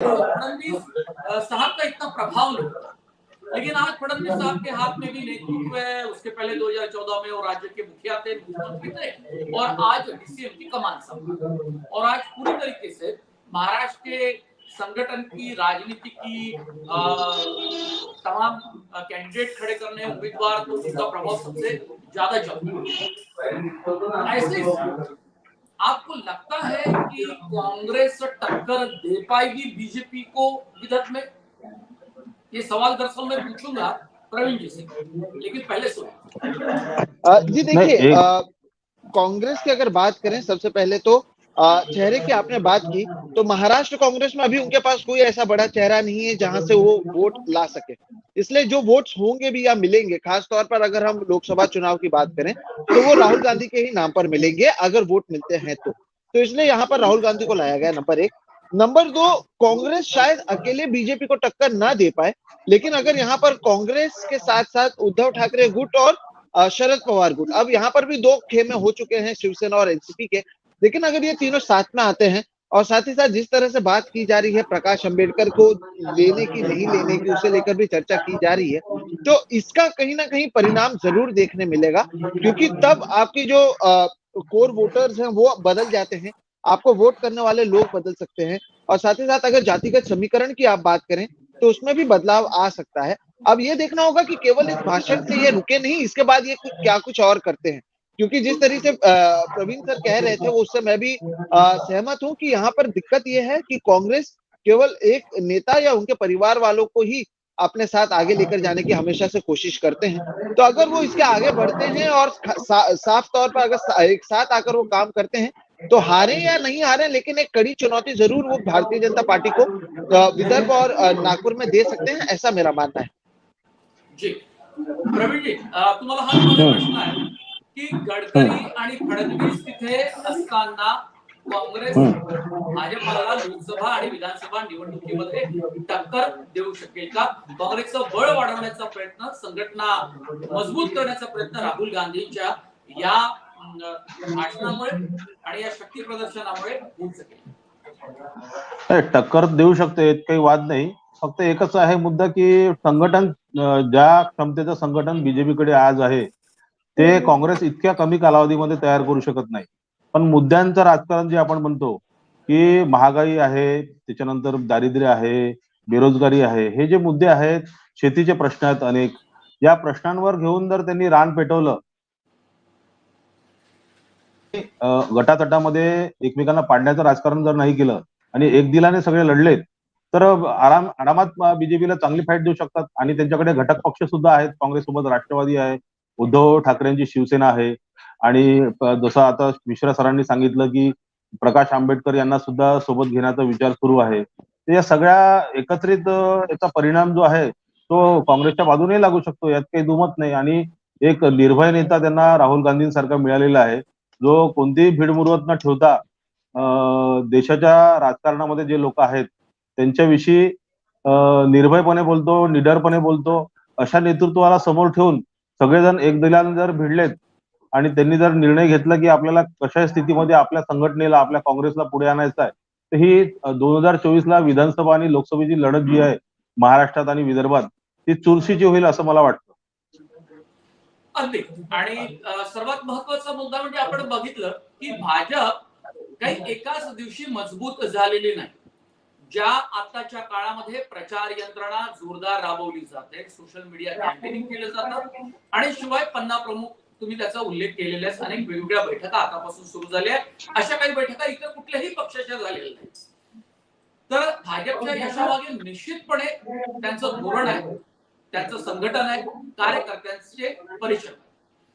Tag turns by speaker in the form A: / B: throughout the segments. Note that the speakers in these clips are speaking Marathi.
A: फडणवीस अ, साहब का इतना प्रभाव नहीं था लेकिन आज फडणवीस साहब के हाथ में भी नेतृत्व है उसके पहले 2014 में वो राज्य के मुखिया थे मुख्यमंत्री थे और आज डीसीएम की कमान संभाली और आज पूरी तरीके से महाराष्ट्र के संगठन की राजनीति की तमाम कैंडिडेट खड़े करने उम्मीदवार तो उसका प्रभाव सबसे ज़्यादा चलता है। ऐसे आपको लगता है कि कांग्रेस टक्कर दे पाएगी बीजेपी को विदर्भ में? ये सवाल दरअसल मैं पूछूँगा प्रवीण जी से लेकिन पहले सुनो।
B: जी देखिए कांग्रेस की अगर बात करें सबसे पहले तो चेहरे की आपने बात की तो महाराष्ट्र कांग्रेस में अभी उनके पास कोई ऐसा बड़ा चेहरा नहीं है जहाँ से वो वोट ला सके। इसलिए जो वोट्स होंगे भी या मिलेंगे, खासतौर पर अगर हम लोकसभा चुनाव की बात करें तो वो राहुल गांधी के ही नाम पर मिलेंगे, अगर वोट मिलते हैं तो। तो इसलिए यहाँ पर राहुल गांधी को लाया गया नंबर एक। नंबर दो, कांग्रेस शायद अकेले बीजेपी को टक्कर ना दे पाए, लेकिन अगर यहाँ पर कांग्रेस के साथ साथ उद्धव ठाकरे गुट और शरद पवार गुट, अब यहाँ पर भी दो खेमे हो चुके हैं शिवसेना और एनसीपी के लेकिन अगर ये तीनों साथ में आते हैं, और साथ ही साथ जिस तरह से बात की जा रही है प्रकाश अंबेडकर को लेने की, नहीं लेने की, उसे लेकर भी चर्चा की जा रही है तो इसका कहीं ना कहीं परिणाम ज़रूर देखने मिलेगा, क्योंकि तब आपकी जो कोर वोटर्स हैं, वो बदल जाते हैं, आपको वोट करने वाले लोग बदल सकते हैं, और साथ ही साथ अगर जातिगत समीकरण की आप बात करें तो उसमें भी बदलाव आ सकता है। अब ये देखना होगा कि केवल इस भाषण से ये रुके नहीं, इसके बाद ये क्या कुछ और करते हैं। क्योंकि जिस तरीके से प्रवीण सर कह रहे थे उससे मैं भी सहमत हूँ कि यहाँ पर दिक्कत ये है कि कांग्रेस केवल एक नेता या उनके परिवार वालों को ही अपने साथ आगे लेकर जाने की हमेशा से कोशिश करते हैं। तो अगर वो इसके आगे बढ़ते हैं और सा, साफ़ तौर पर अगर सा, एक साथ आकर वो काम करते हैं तो हारे या नहीं हारे लेकिन एक कड़ी चुनौती ज़रूर वो भारतीय जनता पार्टी को विदर्भ और नागपुर में दे सकते हैं ऐसा मेरा मानना है।
A: जी। प्रवीण जी तुम्हाला प्रश्न आहे. की गडकरी आणि फडणवीस तिथे असताना काँग्रेस भाजपाला लोकसभा आणि विधानसभा निवडणुकीमध्ये टक्कर देऊ शकेल का? काँग्रेसचं बळ वाढवण्याचा प्रयत्न संघटना मजबूत करण्याचा प्रयत्न राहुल गांधींच्या या भाषणामुळे आणि या शक्ती प्रदर्शनामुळे होऊ शकेल.
C: टक्कर देऊ शकते काही वाद नाही. फक्त एकच आहे मुद्दा की संघटन ज्या क्षमतेचं संघटन बीजेपीकडे आज आहे ते काँग्रेस इतक्या कमी कालावधीमध्ये तयार करू शकत नाही. पण मुद्द्यांचं राजकारण जे आपण म्हणतो की महागाई आहे त्याच्यानंतर दारिद्र्य आहे बेरोजगारी आहे हे जे मुद्दे आहेत शेतीचे प्रश्न आहेत अनेक. या प्रश्नांवर घेऊन जर त्यांनी रान पेटवलं गटातटामध्ये एकमेकांना पाडण्याचं राजकारण जर नाही केलं आणि एक दिलाने सगळे लढलेत तर आराम आरामात बीजेपीला चांगली फाईट देऊ शकतात. आणि त्यांच्याकडे घटक पक्ष सुद्धा आहेत काँग्रेस सोबत राष्ट्रवादी आहे उद्धव ठाकरेंची शिवसेना आहे. आणि जसं आता मिश्रा सरांनी सांगितलं की प्रकाश आंबेडकर यांना सुद्धा सोबत घेण्याचा विचार सुरू आहे. या सगळ्या एकत्रित याचा परिणाम जो आहे तो काँग्रेसच्या बाजूने लागू शकतो. यात काही दुमत नाही. आणि एक निर्भय नेता त्यांना राहुल गांधींसारखा मिळालेला आहे. जो कोणतीही भीडमुरवत न ठेवता देशाच्या राजकारणामध्ये जे लोक आहेत त्यांच्याविषयी निर्भयपणे बोलतो निडरपणे बोलतो अशा नेतृत्वाला समोर ठेवून सगळेजण एक दिलाने जर भिडलेत आणि त्यांनी जर निर्णय घेतला की आपल्याला कशा स्थितीमध्ये आपल्या संघटनेला आपल्या काँग्रेसला पुढे आणायचं आहे तर ही दोन हजार चोवीस ला विधानसभा आणि लोकसभेची लढत जी आहे महाराष्ट्रात आणि विदर्भात ती चुरशीची होईल असं मला वाटतं.
A: अगदी. आणि सर्वात महत्त्वाचा मुद्दा म्हणजे आपण बघितलं की भाजप काही एकाच दिवशी मजबूत झालेली नाही. ज्या आताच्या काळामध्ये प्रचार यंत्रणा जोरदार राबवली जाते सोशल मीडिया कॅम्पेनिंग केलं जातं आणि शिवाय पन्ना प्रमुख तुम्ही त्याचा उल्लेख केलेल्या आहेत. अनेक वेगवेगळ्या बैठका आतापासून सुरू झाल्या आहेत. अशा काही बैठका इतर कुठल्याही पक्षाच्या झालेल्या नाहीत तर भाजपच्या यशामागे निश्चितपणे त्यांचं धोरण आहे त्यांचं संघटन आहे कार्यकर्त्यांचे परिचय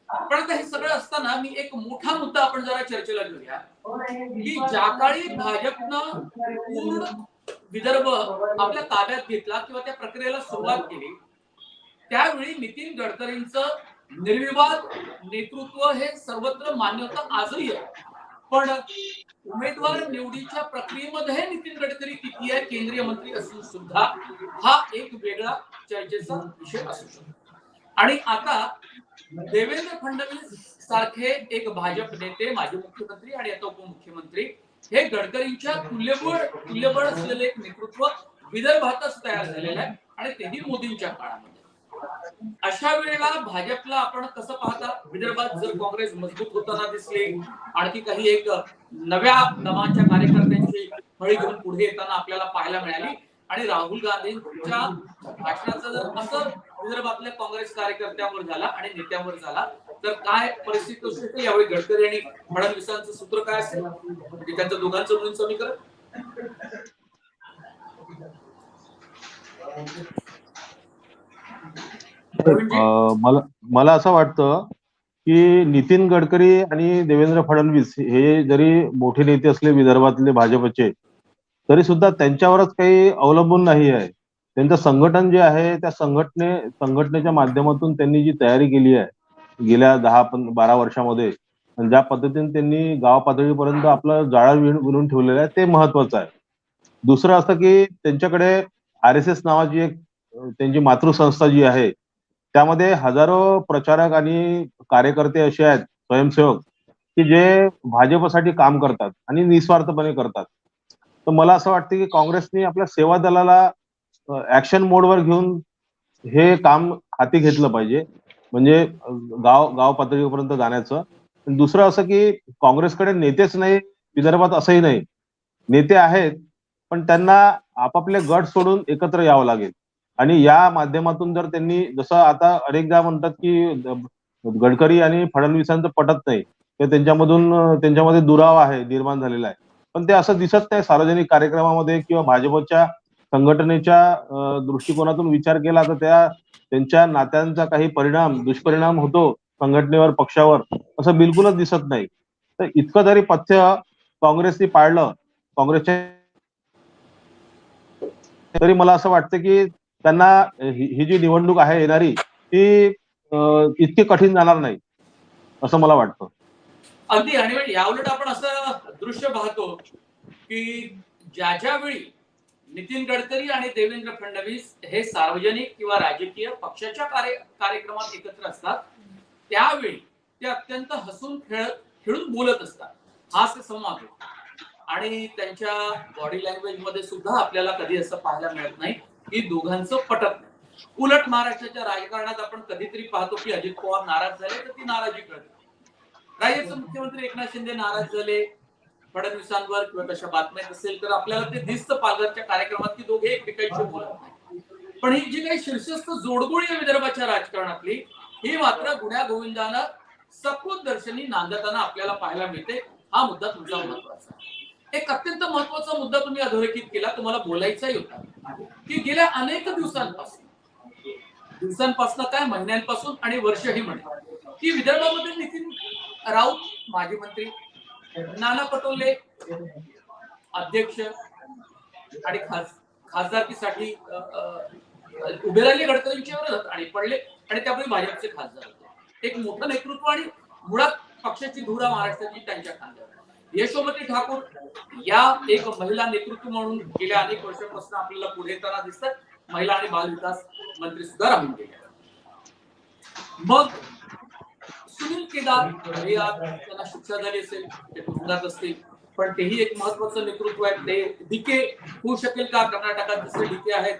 A: पण आता हे सगळं असताना मी एक मोठा मुद्दा आपण जरा चर्चेला घेऊया की ज्या काळी भाजपनं पूर्ण विदर्भ आपल्या ताब्यात घेतला किंवा त्या प्रक्रियेला सुरुवात केली. त्यावेळी नितीन गडकरींचं निर्विवाद नेतृत्व हे सर्वत्र मान्यता आजही आहे. पण उमेदवार निवडीच्या प्रक्रियेमध्ये नितीन गडकरी किती आहे केंद्रीय मंत्री असून सुद्धा हा एक वेगळा चर्चेचा विषय असू शकतो. आणि आता देवेंद्र फडणवीस सारखे एक भाजप नेते माजी मुख्यमंत्री आणि आता उपमुख्यमंत्री हे गडकरींच्या तुल्यबळ तुल्यबळ असलेले एक नेतृत्व विदर्भातच तयार झालेलं आहे आणि तेही मोदींच्या काळामध्ये. अशा वेळेला भाजपला आपण कसं पाहता? विदर्भात जर काँग्रेस मजबूत होताना दिसले आणखी काही एक नव्या दमाच्या कार्यकर्त्यांची फळी घेऊन पुढे येताना आपल्याला पाहायला मिळाली. आणि राहुल गांधींच्या भाषणाचा जर असं विदर्भातल्या काँग्रेस कार्यकर्त्यांवर झाला आणि नेत्यांवर झाला तर काय परिस्थिती असू शकते यावेळी गडकरी आणि फडणवीसांचं सूत्र काय असेल? म्हणजे त्यांचं दोघांचं मिळून समीकरण?
C: मला मला असं वाटतं की नितीन गडकरी आणि देवेंद्र फडणवीस हे जरी मोठे नेते असले विदर्भातले भाजपचे तरी सुद्धा त्यांच्यावरच काही अवलंबून नाही आहे. त्यांचं संघटन जे आहे त्या संघटने संघटनेच्या माध्यमातून त्यांनी जी तयारी केली आहे गेल्या दहा पण बारा वर्षामध्ये. ज्या पद्धतीने त्यांनी गाव पातळीपर्यंत आपलं जाळा विणून ठेवलेलं आहे ते महत्वाचं आहे. दुसरं असं की त्यांच्याकडे आर एस एस नावाची एक त्यांची मातृसंस्था जी आहे त्यामध्ये हजारो प्रचारक आणि कार्यकर्ते असे आहेत स्वयंसेवक की जे भाजपसाठी काम करतात आणि निस्वार्थपणे करतात. तर मला असं वाटतं की काँग्रेसने आपल्या सेवा दलाला ऍक्शन मोडवर घेऊन हे काम हाती घेतलं पाहिजे. म्हणजे गाव गाव पातळीपर्यंत जाण्याचं. दुसरं असं की काँग्रेसकडे नेतेच नाही विदर्भात असंही नाही. नेते आहेत पण त्यांना आपापले गट सोडून एकत्र यावं लागेल. आणि या माध्यमातून जर त्यांनी जसं आता अनेकदा म्हणतात की गडकरी आणि फडणवीसांचं पटत नाही ते त्यांच्यामधून त्यांच्यामध्ये दुरावा आहे निर्माण झालेला आहे. पण ते असं दिसत नाही सार्वजनिक कार्यक्रमामध्ये किंवा भाजपच्या संघटनेच्या दृष्टिकोनातून विचार केला तर त्या त्यांच्या नात्यांचा काही परिणाम दुष्परिणाम होतो संघटनेवर पक्षावर असं बिलकुलच दिसत नाही. तर इतकं जरी पथ्य काँग्रेसने पाळलं काँग्रेसच्या तरी मला असं वाटतं की त्यांना ही जी निवडणूक आहे येणारी ती इतकी कठीण जाणार नाही असं मला वाटतं.
A: अगदी आणि याउलट आपण असं दृश्य पाहतो की ज्या ज्या वेळी नितीन गडकरी आणि देवेंद्र फडणवीस हे सार्वजनिक किंवा राजकीय पक्षाच्या कार्य कार्यक्रमात एकत्र असतात. त्यावेळी ते अत्यंत हसून खेळत खेळून बोलत असतात. हा संवाद आणि त्यांच्या बॉडी लँग्वेजमध्ये सुद्धा आपल्याला कधी असं पाहायला मिळत नाही की दोघांचं पटत नाही. उलट महाराष्ट्राच्या राजकारणात आपण कधीतरी पाहतो की अजित पवार नाराज झाले तर ती नाराजी कळते. राज्याचे मुख्यमंत्री एकनाथ शिंदे नाराज झाले फडणवीसांवर किंवा तशा बातम्या असेल तर आपल्याला ते दिसतं पालघरच्या कार्यक्रमात की दोघे एकमेकांशी बोलत नाही पण ही जी काही शीर्षस्थ जोडगोळी आहे विदर्भाच्या राजकारणातली ही मात्र गुण्या गोविंदानं सकृत दर्शनी नांदताना आपल्याला पाहायला मिळते. हा मुद्दा तुमचा महत्त्वाचा एक अत्यंत महत्त्वाचा मुद्दा तुम्ही अधोरेखित केला तुम्हाला बोलायचाही होता. की गेल्या अनेक दिवसांपासून दिवसांपासून काय महिन्यांपासून आणि वर्षही म्हणे की विदर्भामध्ये नितीन राऊत माजी मंत्री नाना पटोले अध्यक्ष आणि खास खासदारकीसाठी उभे राहिले गडकरींच्या विरोधात आणि पडले आणि त्यामुळे भाजपचे खासदार होते. एक मोठं नेतृत्व आणि मुळात पक्षाची धुरा महाराष्ट्राची त्यांच्या खांद्यावर. यशोमती ठाकूर या एक महिला नेतृत्व म्हणून गेल्या अनेक वर्षांपासून आपल्याला पुढे येताना दिसतात. महिला आणि बाल विकास मंत्री सुद्धा राहून गेल्या. मग सुनील केदार हे आज त्यांना शिक्षा झाली असेल ते तुरुंगात असतील. पण तेही एक महत्वाचं नेतृत्व आहे. ते डीके होऊ शकेल का? कर्नाटकात जसे डीके आहेत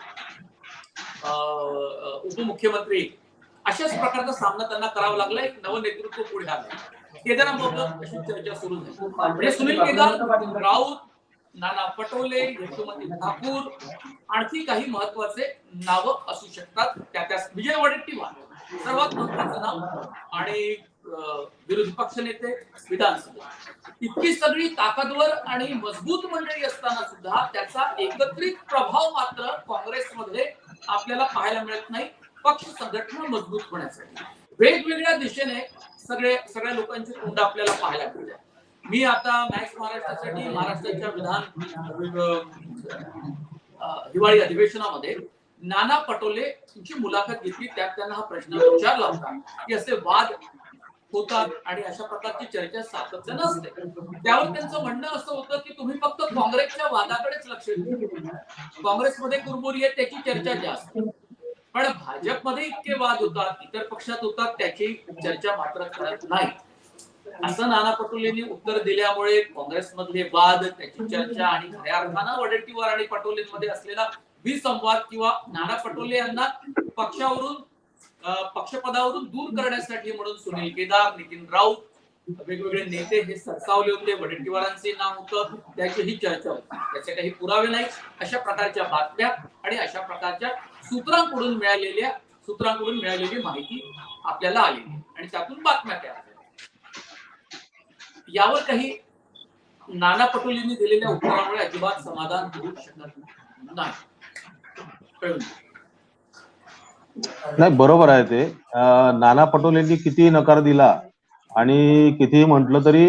A: अं, उपमुख्यमंत्री. अशाच प्रकारचा सामना त्यांना करावा लागला. एक नवं नेतृत्व पुढे आलं केदाराबाबत अशी चर्चा सुरू झाली. म्हणजे सुनील केदार राऊत नाना पटोले यशोमती ठाकूर आणखी काही महत्त्वाचे नावं असू शकतात. त्या त्या विजय वडेट्टीवार सर्वात महत्वाचं नाव आणि विरोध विरोधी पक्ष नेते विधानसभा. इतकी सगळी ताकदवर आणि मजबूत मंडळी असताना सुद्धा त्याचा एकत्रित प्रभाव मात्र काँग्रेसमध्ये आपल्याला पाहायला मिळत नाही पक्ष संघटना मजबूत होण्यासाठी. वेगवेगळ्या दिशेने सगळे सगळ्या लोकांची तोंड आपल्याला पाहायला मिळते. मी आता मॅक्स महाराष्ट्रासाठी महाराष्ट्राच्या विधान हिवाळी अधिवेशनामध्ये नाना पटोले यांची मुलाखत घेतली त्यात त्यांना हा प्रश्न विचारला होता की असे वाद होतात आणि अशा प्रकारची चर्चा सातत्यानं असते त्यावर त्यांचं म्हणणं असं होतं की तुम्ही फक्त काँग्रेसच्या वादाकडेच लक्ष द्या. काँग्रेसमध्ये कुरबुरी आहे त्याची चर्चा जास्त. पण भाजपमध्ये इतके वाद होतात इतर पक्षात होतात त्याची चर्चा मात्र करत नाही. असं नाना पटोलेंनी उत्तर दिल्यामुळे काँग्रेसमधले वाद त्याची चर्चा आणि खऱ्या अर्थानं वडेट्टीवार आणि पटोलेंमध्ये असलेला विसंवाद किंवा नाना पटोले यांना पक्षावरून पक्षपदावरून दूर करण्यासाठी म्हणून सुनील केदार नितीन राऊत वेगवेगळे नेते हे सरसावले होते. वडेट्टीवारांचे नाव होतं. त्याचीही चर्चा होती. त्याचे काही पुरावे नाही अशा प्रकारच्या बातम्या आणि अशा प्रकारच्या सूत्रांकडून मिळालेल्या सूत्रांकडून मिळालेली माहिती आपल्याला आली. आणि त्यातून बातम्या तयार झाल्या. यावर काही नाना पटोलेंनी दिलेल्या उत्तरामुळे अजिबात समाधान होऊ शकत नाही.
C: नाही बरोबर आहे ते. नाना पटोलेंनी किती नकार दिला आणि कितीही म्हटलं तरी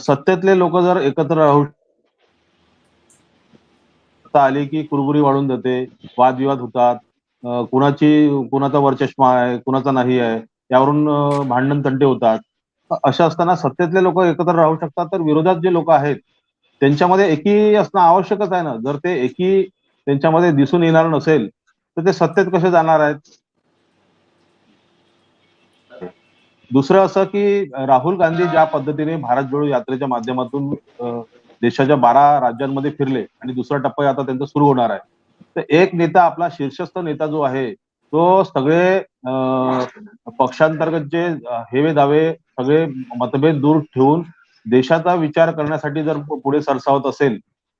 C: सत्तेतले लोक जर एकत्र राहू आली की कुरबुरी वाढून जाते वादविवाद होतात कुणाची कुणाचा वर्चस्व आहे कुणाचा नाही आहे यावरून भांडण तंटे होतात. अशा असताना सत्तेतले लोक एकत्र राहू शकतात तर विरोधात जे लोक आहेत त्यांच्यामध्ये एकी असणं आवश्यकच आहे ना. जर ते एकी त्यांच्यामध्ये दिसून येणार नसेल तर ते सत्तेत कसे जाणार आहेत? दुसरं असं की राहुल गांधी ज्या पद्धतीने भारत जोडो यात्रेच्या माध्यमातून देशाच्या बारा राज्यांमध्ये फिरले आणि दुसरा टप्पा आता त्यांचा सुरू होणार आहे. तर एक नेता आपला शीर्षस्थ नेता जो आहे तो सगळे पक्षांतर्गत जे हेवे दावे सगळे मतभेद दूर ठेवून देशाचा विचार करण्यासाठी जर पुढे सरसावत असेल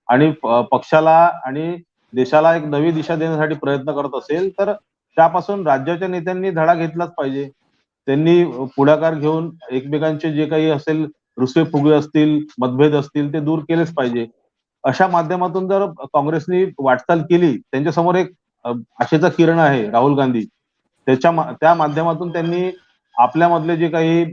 C: आणि पक्षाला आणि देशाला एक नवी दिशा देण्यासाठी प्रयत्न करत असेल तर त्यापासून राज्याच्या नेत्यांनी धडा घेतलाच पाहिजे. त्यांनी पुढाकार घेऊन एकमेकांचे जे काही असेल रुसवे फुगे असतील मतभेद असतील ते दूर केलेच पाहिजे. अशा माध्यमातून जर काँग्रेसनी वाटचाल केली त्यांच्यासमोर एक आशेचा किरण आहे राहुल गांधी. त्याच्या मा- त्या माध्यमातून त्यांनी आपल्यामधले जे काही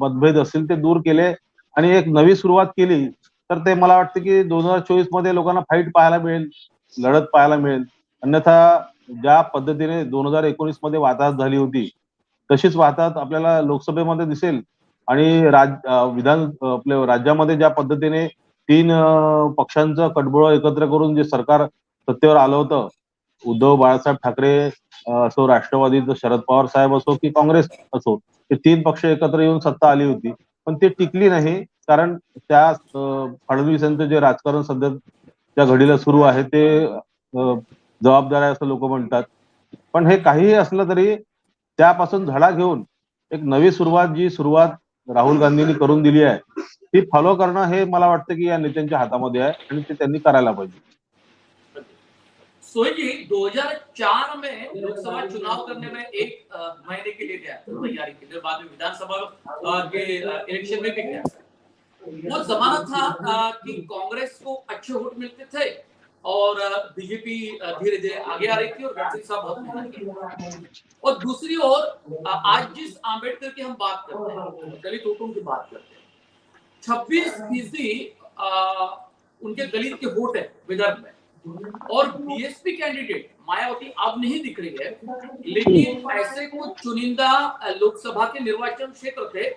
C: मतभेद असतील ते दूर केले आणि एक नवी सुरुवात केली. तर ते मला वाटतं की दोन हजार चोवीसमध्ये लोकांना फाईट पाहायला मिळेल. लढत पाहायला मिळेल. अन्यथा ज्या पद्धतीने दोन हजार एकोणीसमध्ये वाताहत झाली होती तशीच वाताहत आपल्याला लोकसभेमध्ये दिसेल. आणि राज विधान आपल्या राज्यामध्ये ज्या पद्धतीने तीन पक्षांचं कटबोळ एकत्र करून जे सरकार सत्तेवर आलं होतं उद्धव बाळासाहेब ठाकरे असो राष्ट्रवादीचं शरद पवार साहेब असो की काँग्रेस असो ते तीन पक्ष एकत्र येऊन सत्ता आली होती. पण ते टिकली नाही कारण त्या अं, फडणवीस यांचं जे राजकारण सध्या त्या घडीला सुरू आहे ते जबाबदार आहे असं लोक म्हणतात. पण हे काहीही असलं तरी त्यापासून धडा घेऊन एक नवी सुरुवात जी सुरुवात राहुल गांधींनी करून दिली आहे ती फॉलो करणं हे मला वाटतं की या नेत्यांच्या हातामध्ये आहे आणि ते त्यांनी करायला पाहिजे.
A: सोई 2004 में लोकसभा चुनाव करने में एक महीने के लिए गया तैयारी के लिए बाद में विधानसभा के इलेक्शन में भी गया वो जमाना था कि कांग्रेस को अच्छे वोट मिलते थे और बीजेपी धीरे धीरे आगे आ रही थी और गडकरी साहब बहुत और दूसरी ओर आज जिस आम्बेडकर की हम बात करते हैं, दलित वोटों की बात करते हैं, छब्बीस फ़ीसदी उनके दलित के वोट है विदर्भ में। और बीएसपी कैंडिडेट मायावती अब नहीं दिख रही है, लेकिन ऐसे कुछ चुनिंदा लोकसभा के निर्वाचन क्षेत्र थे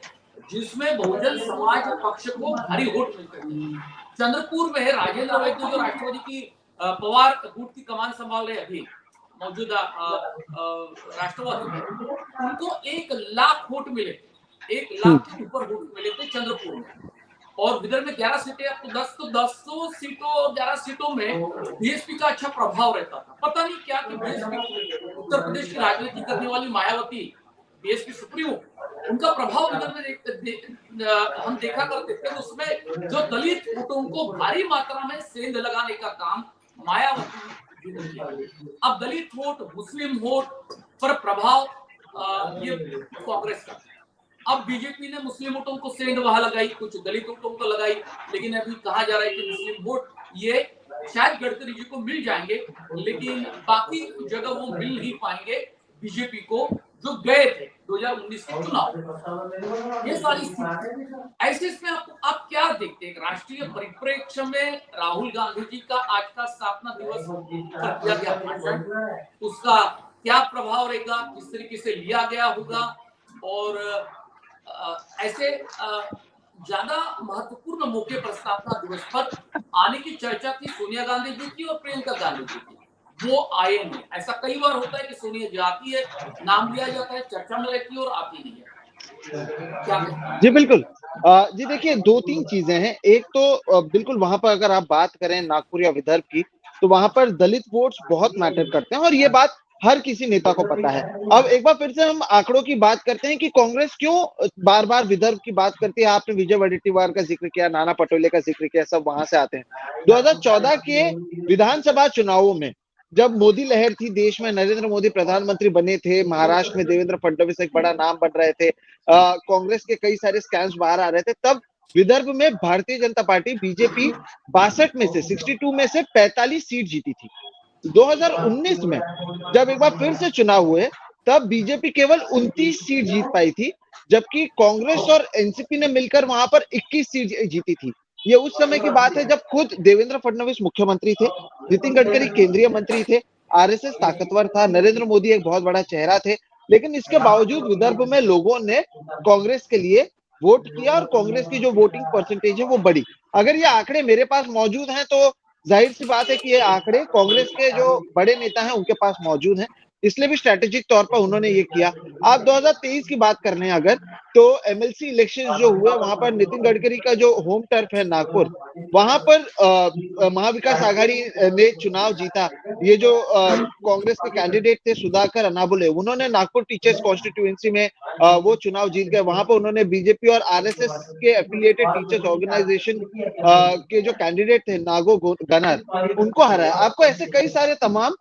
A: जिसमें बहुजन समाज पक्ष को भारी वोट मिलते थे चंद्रपुर में राजेंद्र वैद्य जो राष्ट्रवादी की पवार गुट की कमान संभाल रहे अभी, मौजूदा राष्ट्रवादी में उनको एक लाख वोट मिले, एक लाख के ऊपर वोट मिले थे चंद्रपुर में। और विदर्भ में 11 सीटें, अब तो 10 तो 200 सीटों और 11 सीटों में बीएसपी का अच्छा प्रभाव रहता था। पता नहीं क्या कि बीएसपी उत्तर प्रदेश की राजनीति करने वाली मायावती, बीएसपी सुप्रीमो उनका प्रभाव विदर्भ में दे, हम देखा करते थे उसमें जो दलित वोटों को भारी मात्रा में सेंध लगाने का काम मायावती अब दलित वोट मुस्लिम वोट पर प्रभाव ये कांग्रेस का। अब बीजेपी ने मुस्लिम वोटों को सेंध वहाँ लगाई कुछ दलित वोटों को लगाई लेकिन अभी कहा जा रहा है कि मुस्लिम वोट ये शायद गडकरी जी को मिल जाएँगे लेकिन बाकी जगह वो मिल नहीं पाएँगे। बीजेपी को जो गए थे 2019 के चुनाव। ये सारी ऐसे इसमें आप आप क्या देखते हैं? राष्ट्रीय परिप्रेक्ष्य में राहुल गांधी जी का आज का स्थापना दिवस पर किया गया भाषण उसका क्या प्रभाव रहेगा? किस तरीके से लिया गया होगा? और ऐसे ज़्यादा महत्वपूर्ण मौके पर स्थापना दिवस पर आने की चर्चा थी सोनिया गांधी जी की और प्रियंका गांधी जी की। वो आए नहीं। ऐसा कई बार होता है कि सोनिया जाती है, नाम लिया जाता है, चर्चा में रहती है और आती नहीं है।
B: जी, बिल्कुल। जी, देखिए, दो तीन चीज़ें हैं। एक तो बिल्कुल वहाँ पर अगर आप बात करें नागपुर या विदर्भ की तो वहाँ पर दलित वोट्स बहुत मैटर करते हैं और ये बात हर किसी नेता को पता है। अब एक बार फिर से हम आंकड़ों की बात करते हैं कि कांग्रेस क्यों बार बार विदर्भ की बात करती है। आपने विजय वडेट्टीवार का ज़िक्र किया, नाना पटोले का ज़िक्र किया, सब वहाँ से आते हैं। 2014 के विधानसभा चुनावों में जब मोदी लहर थी, देश में नरेंद्र मोदी प्रधानमंत्री बने थे, महाराष्ट्र में देवेंद्र फडणवीस एक बड़ा नाम बन रहे थे कांग्रेस के कई सारे स्कैम्स बाहर आ रहे थे, तब विदर्भ में भारतीय जनता पार्टी, बीजेपी बासठ में से 62 में से 45 सीट जीती थी। 2019 में जब एक बार फिर से चुनाव हुए, तब बीजेपी केवल 29 सीट जीत पाई थी, जबकि कांग्रेस और एनसीपी ने मिलकर वहाँ पर 21 सीट जीती थी। ये उस समय की बात है जब खुद देवेंद्र फडणवीस मुख्यमंत्री थे, नितिन गडकरी केंद्रीय मंत्री थे, आरएसएस ताकतवर था, नरेंद्र मोदी एक बहुत बड़ा चेहरा थे, लेकिन इसके बावजूद विदर्भ में लोगों ने कांग्रेस के लिए वोट किया और कांग्रेस की जो वोटिंग परसेंटेज है वो बढ़ी। अगर ये आंकड़े मेरे पास मौजूद हैं तो ज़ाहिर सी बात है कि ये आंकड़े कांग्रेस के जो बड़े नेता हैं उनके पास मौजूद हैं। इसलिए भी स्ट्रेटेजिक तौर पर उन्होंने ये किया। आप 2023 की बात कर हैं अगर तो एमएलसी इलेक्शन जो हुए वहाँ पर नितिन गडकरी का जो होम टर्फ है नागपुर वहाँ पर महाविकास आघाड़ी ने चुनाव जीता। ये जो कांग्रेस के कैंडिडेट थे सुधाकर अनाबुले उन्होंने नागपुर टीचर्स कॉन्स्टिट्यूएंसी में अ, वो चुनाव जीत गए। वहाँ पर उन्होंने बीजेपी और आरएसएस के एफिलिएटेड टीचर्स ऑर्गेनाइजेशन के जो कैंडिडेट थे नागो गनर उनको हराया। आपको ऐसे कई सारे तमाम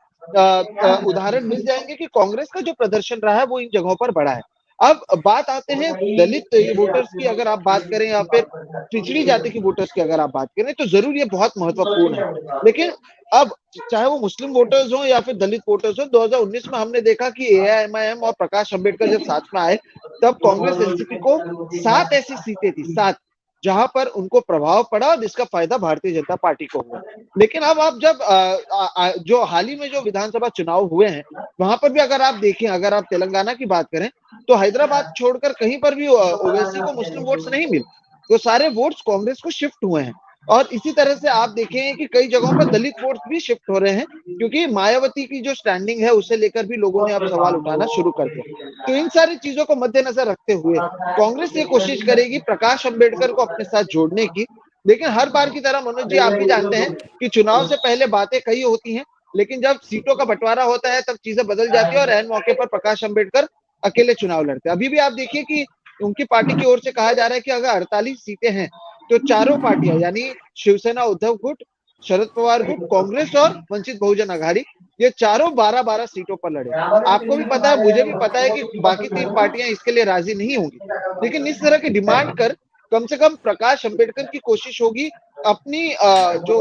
B: उदाहरण मिल जाएँगे कि कांग्रेस का जो प्रदर्शन रहा है, वो इन जगहों पर बढ़ा है। अब बात आते हैं दलित वोटर्स की, अगर आप बात करें, या फिर पिछड़ी जाति की वोटर्स की अगर आप बात करें तो ज़रूर ये बहुत महत्वपूर्ण है। लेकिन अब चाहे वो मुस्लिम वोटर्स हो या फिर दलित वोटर्स हो 2019 में हमने देखा कि एआईएमआईएम और प्रकाश अंबेडकर जब साथ में आए, तब कांग्रेस एनसीपी को सात ऐसी सीटें थी, सात। जहाँ पर उनको प्रभाव पड़ा और जिसका फ़ायदा भारतीय जनता पार्टी को हुआ। लेकिन अब आप जब आ, आ, जो हाल ही में जो विधानसभा चुनाव हुए हैं वहाँ पर भी अगर आप देखें अगर आप तेलंगाना की बात करें तो हैदराबाद छोड़कर कहीं पर भी ओवैसी को मुस्लिम वोट्स नहीं मिले। तो सारे वोट्स कांग्रेस को शिफ्ट हुए हैं। और इसी तरह से आप देखें कि कई जगहों पर दलित वोट भी शिफ्ट हो रहे हैं, क्योंकि मायावती की जो स्टैंडिंग है, उसे लेकर भी लोगों ने अब सवाल उठाना शुरू कर दिया। तो इन सारी चीज़ों को मद्देनजर रखते हुए कांग्रेस ये कोशिश करेगी प्रकाश अंबेडकर को अपने साथ जोड़ने की। लेकिन हर बार की तरह, मनोज जी, आप भी जानते हैं कि चुनाव से पहले बातें कई होती हैं, लेकिन जब सीटों का बंटवारा होता है, तब चीज़ें बदल जाती है और एन मौके पर प्रकाश अंबेडकर अकेले चुनाव लड़ते हैं। अभी भी आप देखिए कि उनकी पार्टी की ओर से कहा जा रहा है कि अगर अड़तालीस सीटें हैं तो चारों पार्टियाँ, यानी शिवसेना, उद्धव गुट, शरद पवार गुट, कांग्रेस और वंचित बहुजन आघाड़ी, ये चारों बारह बारह सीटों पर लड़े। आपको भी पता है, मुझे भी पता है कि बाकी तीन पार्टियाँ इसके लिए राज़ी नहीं होंगी। लेकिन इस तरह की डिमांड कर कम से कम प्रकाश अंबेडकर की कोशिश होगी अपनी जो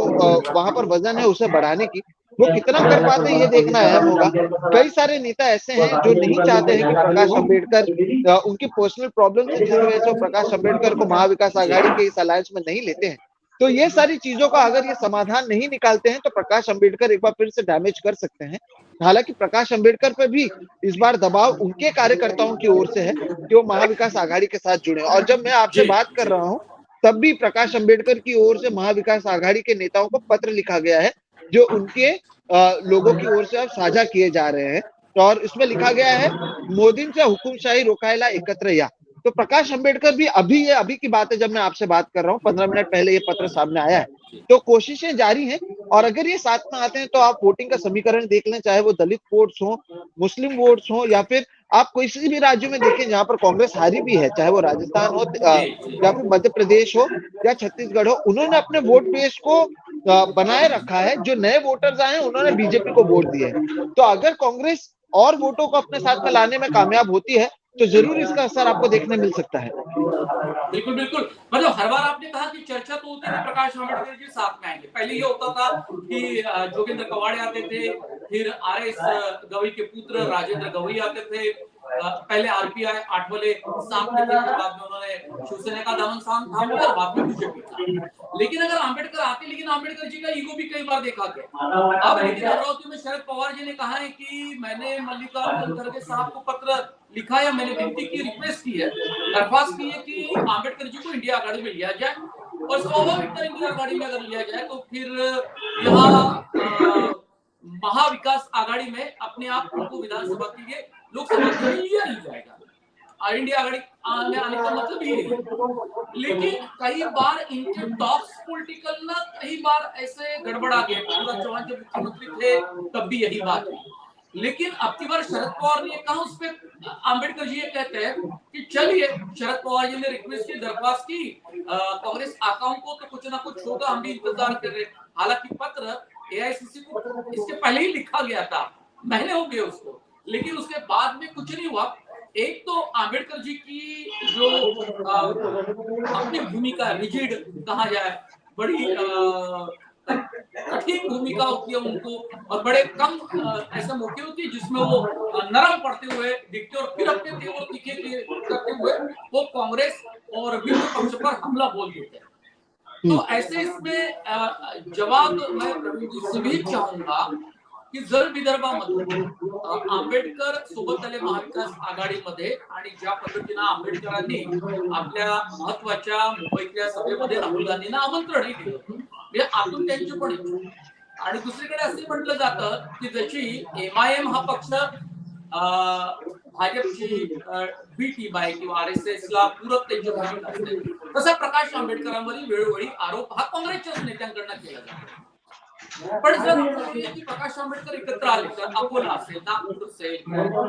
B: वहाँ पर वज़न है उसे बढ़ाने की। वो कितना कर पाते हैं ये देखना अहम होगा। कई सारे नेता ऐसे हैं जो नहीं चाहते हैं कि प्रकाश अंबेडकर उनकी पर्सनल प्रॉब्लम है जिसकी वजह से प्रकाश अंबेडकर को महाविकास आघाड़ी के इस अलायंस में नहीं लेते हैं। तो ये सारी चीज़ों का अगर ये समाधान नहीं निकालते हैं तो प्रकाश अंबेडकर एक बार फिर से डैमेज कर सकते हैं। हालाँकि प्रकाश अंबेडकर पर भी इस बार दबाव उनके कार्यकर्ताओं की ओर से है कि वो महाविकास आघाड़ी के साथ जुड़े। और जब मैं आपसे बात कर रहा हूँ तब भी प्रकाश अंबेडकर की ओर से महाविकास आघाड़ी के नेताओं को पत्र लिखा गया है जो उनके अ, लोगों की ओर से अब साझा किए जा रहे हैं। और इसमें लिखा गया है मोदींच्या हुकुमशाही रोकायला एकत्र या। तो प्रकाश अंबेडकर भी अभी ये अभी की बात है जब मैं आपसे बात कर रहा हूँ पंद्रह मिनट पहले ये पत्र सामने आया है। तो कोशिशें जारी हैं और अगर ये साथ में आते हैं तो आप वोटिंग का समीकरण देख लें चाहे वो दलित वोट्स हो मुस्लिम वोट्स हो या फिर आप किसी भी राज्य में देखें जहाँ पर कांग्रेस हारी भी है चाहे वो राजस्थान हो या फिर मध्य प्रदेश हो या छत्तीसगढ़ हो उन्होंने अपने वोट बेस को बनाए रखा है, जो नए वोटर्स आए हैं, उन्होंने बीजेपी को वोट दिए हैं। तो अगर कांग्रेस और वोटों को अपने साथ में लाने में कामयाब होती है तो ज़रूर इसका असर आपको देखने मिल सकता है।
A: बिल्कुल बिल्कुल। मतलब हर बार आपने कहा कि चर्चा तो होती थी प्रकाश आंबेडकर जी साथ में आएँगे। पहले ये होता था कि जोगेंद्र कवाड़े आते थे, फिर आर एस गवई के पुत्र राजेंद्र गवई आते थे पहले आरपीआई आठवले साथ में थे फिर बाद में उन्होंने शिवसेना का दामन थाम लिया और बाद में बीजेपी था लेकिन अगर आंबेडकर आते लेकिन आंबेडकर जी का ईगो भी कई बार देखा गया। अब अमरावती में शरद पवार जी ने कहा है कि मैंने मल्लिकार्जुन खड़गे साहब को पत्र लिखा या मैंने विनती की रिक्वेस्ट की है। दरख्वास्त की है कि आंबेडकर जी को इंडिया आघाड़ी में लिया जाए और स्वाभाविक था इंडिया आघाड़ी में अगर लिया जाए तो फिर यहाँ महाविकास आघाड़ी में अपने आप उनको विधानसभा के लिए लोकसभा के लिए लिया नहीं जाएगा। इंडिया आघाड़ी आने का मतलब ये लेकिन कई बार इनके पॉलिटिकल ना कई बार ऐसे गड़बड़ा गए। पूरा चौहान जब मुख्यमंत्री थे, तब भी यही बात थी लेकिन अब की बार शरद पवार ने कहा, उस पे आम्बेडकर जी ये कहते हैं कि चलिए, शरद पवार जी ने रिक्वेस्ट की, दरख्वास्त की। कांग्रेस आकाओं को तो कुछ ना कुछ होगा, हम भी इंतज़ार कर रहे हैं। हालाँकि पत्र एआईसीसी को इसके पहले ही लिखा गया था। महीने हो गए उसको। लेकिन उसके बाद में कुछ नहीं हुआ। एक तो आम्बेडकर जी की जो अपनी भूमिका, रिजिड कहा जाए, बड़ी कठिन भूमिका होती है उनको और बड़े कम ऐसे मौके होते हैं जिसमें वो नरम पड़ते हुए दिखते और फिर अपने तीखे करते हुए वो कांग्रेस और विरोध पक्ष पर हमला बोल देते हैं। तो ऐसे इसमें जवाब मैं प्रवीण जी से भी चाहूंगा की जर विदर्भामध्ये आंबेडकर सोबत आले महाविकास आघाडीमध्ये आणि ज्या पद्धतीनं आंबेडकरांनी आपल्या महत्त्वाच्या मुंबईतल्या सभेमध्ये राहुल गांधींना आमंत्रणही दिलं म्हणजे आतून त्यांची पण. आणि दुसरीकडे असे म्हटलं जातं की जशी एमआयएम हा पक्ष अ, भाजपची बी टीम आहे किंवा आर एस एस ला पूरक त्यांची भूमिका असते. तसा प्रकाश आंबेडकरांवरील वेळोवेळी आरोप हा काँग्रेसच्याच नेत्यांकडनं केला जातो. पण जर की प्रकाश आंबेडकर एकत्र आले तर अकोला असेल नागपूर असेल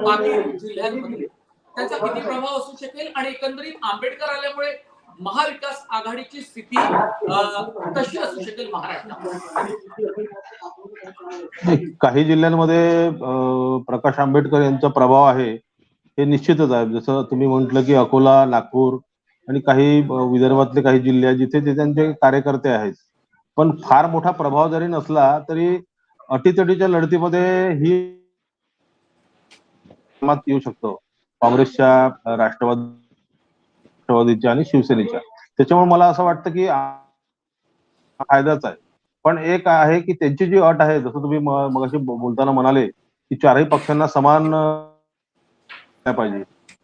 A: बाकी जिल्ह्यांमध्ये त्यांचा किती प्रभाव असू शकेल? आणि एकंदरीत आंबेडकर आल्यामुळे महाविकास आघाडीची स्थिती कशी असू शकेल महाराष्ट्रात?
C: काही जिल्ह्यांमध्ये प्रकाश आंबेडकर यांचा प्रभाव आहे. हे निश्चितच आहे. जसं तुम्ही म्हटलं की अकोला नागपूर आणि काही विदर्भातले काही जिल्हे आहेत जिथे ते त्यांचे कार्यकर्ते आहेत. पण फार मोठा प्रभाव जरी नसला तरी अटीतटीच्या लढतीमध्ये ही येऊ शकतो. काँग्रेसच्या राष्ट्रवादी राष्ट्रवादीच्या आणि शिवसेनेच्या. त्याच्यामुळे मला असं वाटतं की फायदाच आहे. पण एक आहे की त्यांची जी अट आहे जसं तुम्ही म- मगाशी बोलताना म्हणाले की चारही पक्षांना समान नाही पाहिजे.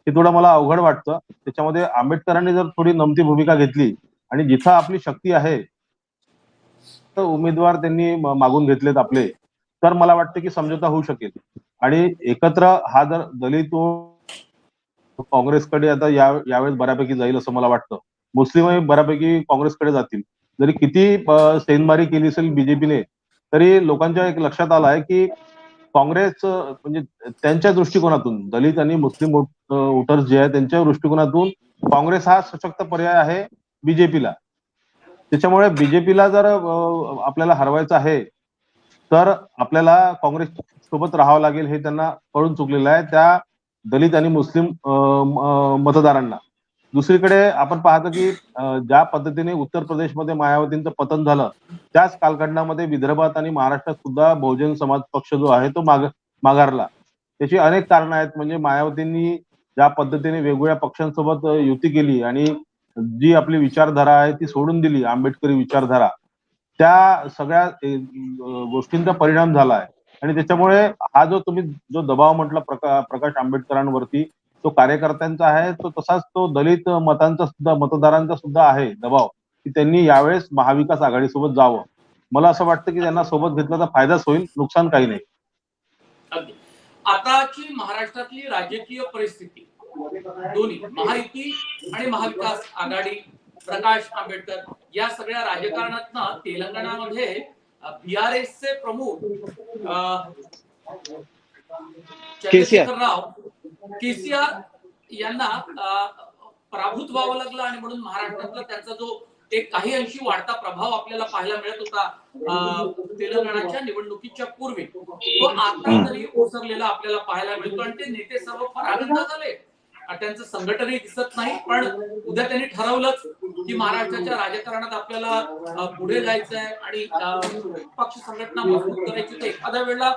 C: हे थोडं मला अवघड वाटतं. त्याच्यामध्ये आंबेडकरांनी जर थोडी नमती भूमिका घेतली आणि जिथं आपली शक्ती आहे तर उमेदवार त्यांनी मागून घेतलेत आपले. तर मला वाटतं की समझोता होऊ शकेल. आणि एकत्र हा जर दलित हो, काँग्रेसकडे आता या यावेळेस बऱ्यापैकी जाईल असं मला वाटतं. मुस्लिमही बऱ्यापैकी काँग्रेसकडे जातील. जरी किती सेनमारी केली असेल बीजेपीने तरी लोकांच्या एक लक्षात आलं आहे की काँग्रेस म्हणजे त्यांच्या दृष्टिकोनातून दलित आणि मुस्लिम वोटर्स जे आहेत त्यांच्या दृष्टिकोनातून काँग्रेस हा सशक्त पर्याय आहे बीजेपीला. त्याच्यामुळे बीजेपीला जर आपल्याला हरवायचं आहे तर आपल्याला काँग्रेस सोबत राहावं लागेल हे त्यांना कळून चुकलेलं आहे त्या दलित आणि मुस्लिम मतदारांना. दुसरीकडे आपण पाहतो की ज्या पद्धतीने उत्तर प्रदेशमध्ये मायावतींचं पतन झालं त्याच कालखंडामध्ये विदर्भात आणि महाराष्ट्रात सुद्धा बहुजन समाज पक्ष जो आहे तो माग माघारला. त्याची अनेक कारणं आहेत. म्हणजे मायावतींनी ज्या पद्धतीने वेगवेगळ्या पक्षांसोबत युती केली आणि जी आपली विचारधारा आहे ती सोडून दिली आंबेडकरी विचारधारा त्या सगळ्या गोष्टींचा परिणाम झाला आहे. आणि त्याच्यामुळे हा जो तुम्ही जो दबाव म्हटला प्रका प्रकाश आंबेडकरांवरती तो कार्यकर्त्यांचा आहे तो तसाच तो दलित मतांचा सुद्धा मतदारांचा सुद्धा आहे दबाव की त्यांनी यावेळेस महाविकास आघाडीसोबत जावं. मला असं वाटतं की त्यांना सोबत घेतला तर फायदाच होईल नुकसान काही नाही.
A: आताची महाराष्ट्रातली राजकीय परिस्थिती दोन्ही महायुती आणि महाविकास आघाडी प्रकाश आंबेडकर या सगळ्या राजकारणातनं तेलंगणामध्ये बीआरएस चे प्रमुख चंद्रशेखर राव केसीआर यांना अ, पराभूत व्हावं लागलं आणि म्हणून महाराष्ट्रातला त्यांचा जो एक काही अंशी वाढता प्रभाव आपल्याला पाहायला मिळत होता तेलंगणाच्या निवडणुकीच्या पूर्वी तो आता तरी ओसरलेला आपल्याला पाहायला मिळतो आणि ते नेते सर्व फार झाले. आणि त्यांचं संघटनही दिसत नाही पण उद्या त्यांनी ठरवलंच की महाराष्ट्राच्या राजकारणात आपल्याला पुढे जायचंय आणि अ, पक्ष संघटना मजबूत करायची. तर एखाद्या वेळेला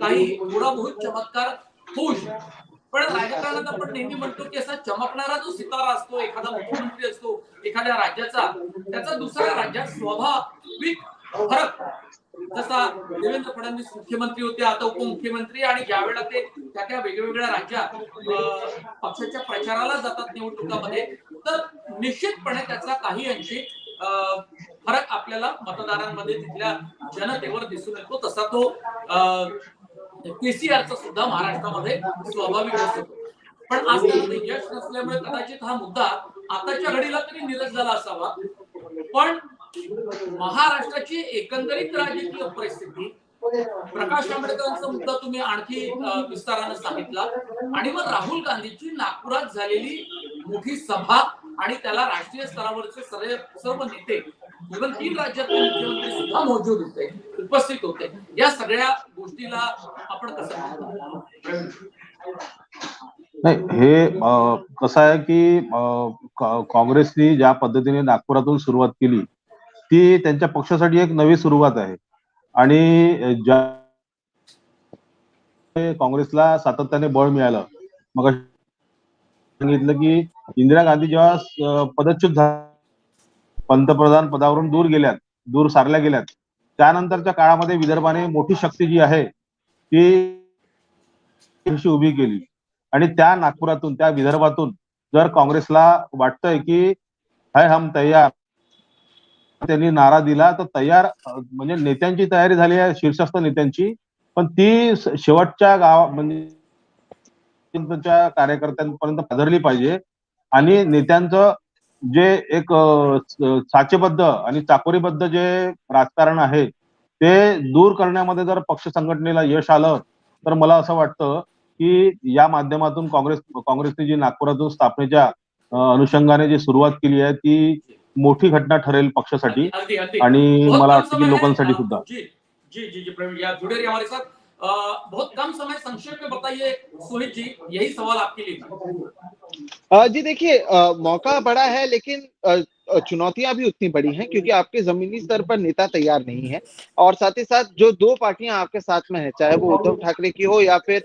A: काही थोडा बहुत चमत्कार होऊ शकतो पण राजकारणात आपण नेहमी म्हणतो की असा चमकणारा जो सितारा असतो एखादा मुख्यमंत्री असतो एखाद्या राज्याचा त्याचा दुसऱ्या राज्यात स्वाभाविक फरक. जसा देवेंद्र फडणवीस मुख्यमंत्री होते आता उपमुख्यमंत्री आणि ज्यावेळेला ते त्या त्या वेगवेगळ्या राज्यात पक्षाच्या प्रचाराला जातात निवडणुकामध्ये तर निश्चितपणे त्याचा काही अंशी फरक आपल्याला मतदारांमध्ये तिथल्या जनतेवर दिसून येतो. तसा तो पीसीआरचा सुद्धा महाराष्ट्रामध्ये स्वाभाविक असतो. पण आज त्याला यश नसल्यामुळे कदाचित हा मुद्दा आताच्या घडीला तरी निरस झाला असावा. पण महाराष्ट्राची एकंदरीत राजकीय परिस्थिती प्रकाश आंबेडकरांचा मुद्दा तुम्ही आणखी विस्तारानं सांगितला. आणि मग राहुल गांधीची नागपुरात झालेली मोठी सभा आणि त्याला राष्ट्रीय स्तरावरचे सर्व सर्व नेते इव्हन तीन राज्यातले मुख्यमंत्री सुद्धा मौजूद होते उपस्थित होते. या सगळ्या गोष्टीला
C: नाही हे कसं आहे की काँग्रेसनी ज्या पद्धतीने नागपुरातून सुरुवात केली ती त्यांच्या पक्षासाठी एक नवी सुरुवात आहे. आणि ज्या काँग्रेसला सातत्याने बळ मिळालं मग सांगितलं की इंदिरा गांधी जेव्हा पदच्युत झाल्या पंतप्रधान पदावरून दूर गेल्यात दूर सारल्या गेल्यात त्यानंतरच्या काळामध्ये विदर्भाने मोठी शक्ती जी आहे ती उभी केली. आणि त्या नागपुरातून त्या विदर्भातून जर काँग्रेसला वाटतंय की हाय हम तयार. त्यांनी नारा दिला तर तयार म्हणजे नेत्यांची तयारी झाली आहे शीर्षस्थ नेत्यांची. पण ती शेवटच्या गावा म्हणजे कार्यकर्त्यांपर्यंत पदरली पाहिजे. आणि नेत्यांचं जे एक साचेबद्ध आणि चाकोरीबद्ध जे राजकारण आहे ते दूर करण्यामध्ये जर पक्ष संघटनेला यश आलं तर मला असं वाटतं की या माध्यमातून काँग्रेस काँग्रेसने जी नागपुरातून स्थापनेच्या अनुषंगाने जी सुरुवात केली आहे ती मोठी घटना ठरेल पक्षासाठी. आणि
A: बहुत
C: मला वाटतं की
A: है,
C: लोकांसाठी सुद्धा.
A: जी जी जी प्रवीण आप जुड़े रहिए हमारे साथ बहुत कम समय संक्षेप में बताइए, सोहित जी, यही सवाल आपके लिए
B: जी देखिए मौका बड़ा है, लेकिन चुनौतियाँ भी उतनी बड़ी हैं, क्योंकि आपके जमीनी स्तर पर नेता तैयार नहीं है, और साथ ही साथ जो दो पार्टियाँ आपके साथ में है, चाहे वो उद्धव ठाकरे की हो या फिर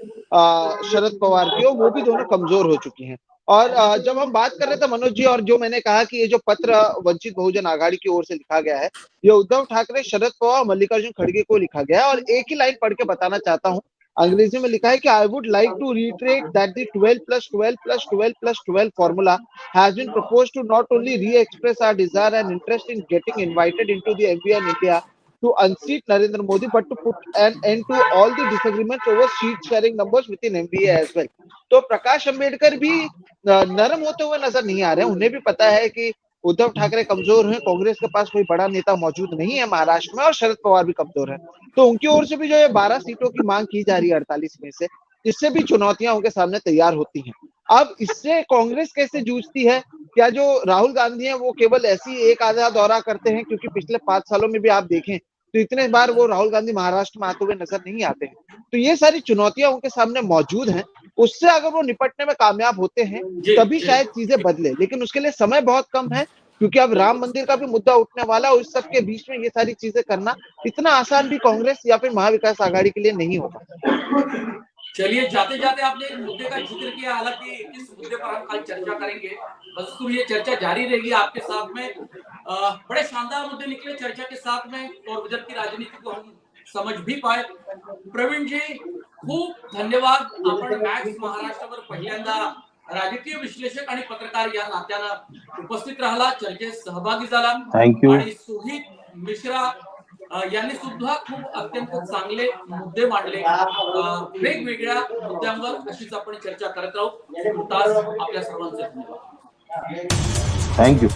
B: शरद पवार की हो, वो भी दोनों कमज़ोर हो चुकी हैं। और जब हम बात कर रहे थे मनोज जी और जो मैंने कहा कि ये जो पत्र वंचित बहुजन आघाड़ी की ओर से लिखा गया है, ये उद्धव ठाकरे, शरद पवार मल्लिकार्जुन खड़गे को लिखा गया है। और एक ही लाइन पढ़ के बताना चाहता हूँ, अंग्रेज़ी में लिखा है कि I would like to reiterate that the twelve plus twelve plus twelve plus twelve formula has been propose to not only reexpress our desire and interest in getting invited into the F B N India to unseat Narendra Modi, but to put an end to all the disagreements over seat sharing numbers within MBA as well. तो प्रकाश अंबेडकर भी नरम होते हुए नज़र नहीं आ रहे हैं। उन्हें भी पता है कि उद्धव ठाकरे कमज़ोर हैं। कांग्रेस के पास कोई बड़ा नेता मौजूद नहीं है महाराष्ट्र में और शरद पवार भी कमज़ोर है। तो उनकी ओर से भी जो है बारह सीटों की मांग की जा रही है अड़तालीस में से। इससे भी चुनौतियाँ उनके सामने तैयार होती हैं। अब इससे कांग्रेस कैसे जूझती है? क्या जो राहुल गांधी है वो केवल ऐसी एक आधा दौरा करते हैं? क्योंकि पिछले पाँच सालों में भी आप देखें तो इतने बार वो राहुल गांधी महाराष्ट्र में आते हुए नज़र नहीं आते हैं। तो ये सारी चुनौतियाँ उनके सामने मौजूद हैं। उससे अगर वो निपटने में कामयाब होते हैं तभी शायद चीज़ें बदले। लेकिन उसके लिए समय बहुत कम है क्योंकि अब राम मंदिर का भी मुद्दा उठने वाला और इस सब के बीच में ये सारी चीज़ें करना इतना आसान भी कांग्रेस या फिर महाविकास आघाड़ी के लिए नहीं होगा
A: चलिए जाते जाते आपने एक मुद्दे का ज़िक्र किया। हालाँकि इस मुद्दे पर हम कल चर्चा करेंगे। बस ये चर्चा जारी रहेगी आपके साथ में। अ, बड़े शानदार मुद्दे निकले चर्चा के साथ में और गुजरात की राजनीति को हम समझ भी पाए। प्रवीण जी खूप धन्यवाद। आपण मॅक्स महाराष्ट्रावर पहिल्यांदा राजकीय विश्लेषक आणि पत्रकार या नात्यानं उपस्थित राहिला. चर्चेत सहभागी झाला. आणि सुहित मिश्रा यांनी सुद्धा खूप अत्यंत चांगले मुद्दे मांडले. वेगवेगळ्या मुद्द्यांवर अशीच आपण चर्चा करत राहू. तास आपल्या सर्वांचे धन्यवाद.
C: थँक्यू